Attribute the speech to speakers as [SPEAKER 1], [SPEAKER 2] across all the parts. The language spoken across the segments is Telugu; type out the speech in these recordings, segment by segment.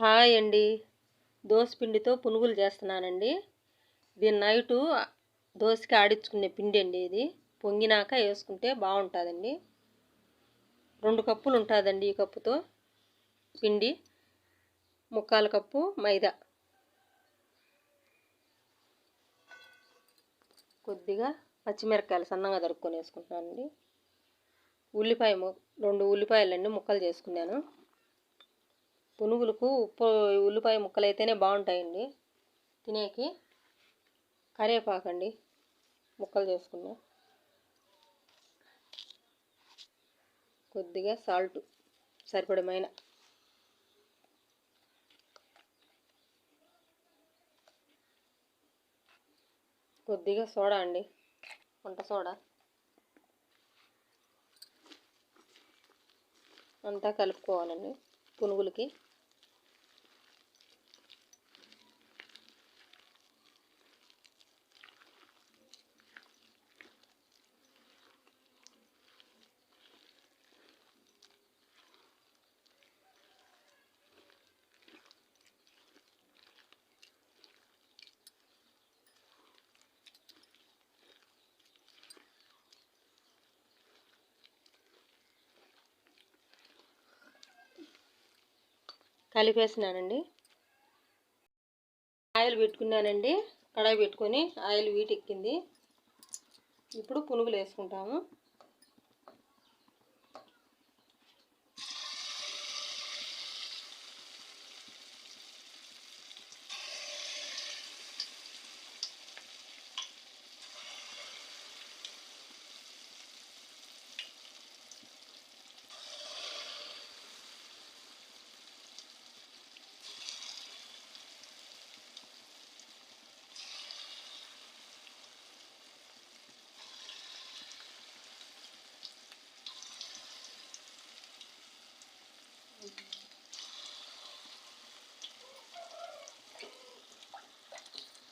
[SPEAKER 1] హాయ్ అండి. దోశ పిండితో పునుగులు చేస్తున్నానండి. దీని నైటు దోశకి ఆడించుకునే పిండి అండి ఇది. పొంగినాక వేసుకుంటే బాగుంటుందండి. రెండు కప్పులు ఉంటుందండి ఈ కప్పుతో పిండి. ముక్కాలు కప్పు మైదా. కొద్దిగా పచ్చిమిరపకాయలు సన్నగా దొరుకుని వేసుకుంటున్నానండి. ఉల్లిపాయ రెండు ఉల్లిపాయలండి ముక్కలు చేసుకున్నాను. పునుగులకు ఉప్పు ఉల్లిపాయ ముక్కలు అయితేనే బాగుంటాయండి. తినేకి కరివేపాకండి. ముక్కలు చేసుకున్నా. కొద్దిగా సాల్ట్ సరిపడమైన. కొద్దిగా సోడా అండి. వంట సోడా. అంతా కలుపుకోవాలండి. పునుగులకి కలిపేసినానండి. ఆయిల్ పెట్టుకున్నానండి. కడాయి పెట్టుకొని ఆయిల్ వీటెక్కింది ఇప్పుడు పునుగులు వేసుకుంటాము.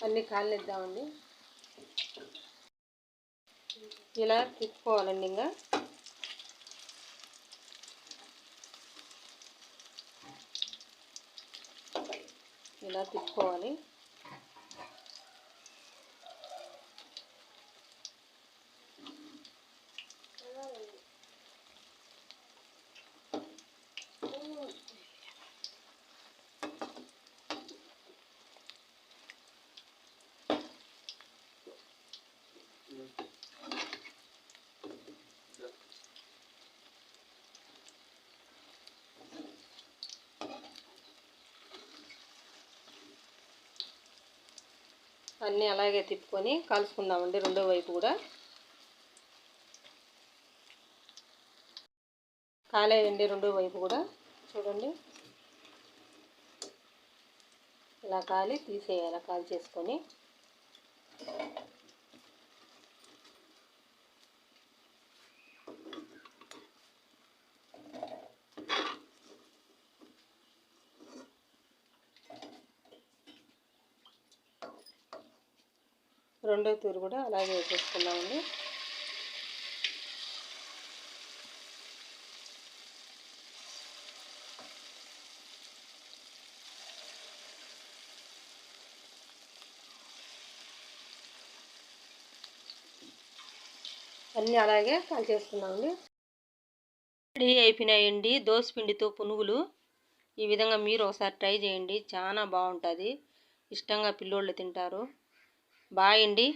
[SPEAKER 1] అన్ని కాలనిద్దామండి ఇలా తిప్పుకోవాలండి ఇంకా. ఇలా తిప్పుకోవాలి. అన్నీ అలాగే తిప్పుకొని కలుసుకుందామండి రెండో వైపు కూడా. కాలేయండి రెండో వైపు కూడా. చూడండి. ఇలా కాలి తీసేయాలి కాల్ చేసుకొని. రెండో తూరు కూడా అలాగే వేసేసుకున్నామండి అన్నీ అలాగే కాల్ చేసుకున్నామండి రెడీ అయిపోయినాయండి దోశ పిండితో పునుగులు. ఈ విధంగా మీరు ఒకసారి ట్రై చేయండి చాలా బాగుంటుంది. ఇష్టంగా పిల్లోళ్ళు తింటారు. బాయ్ అండి.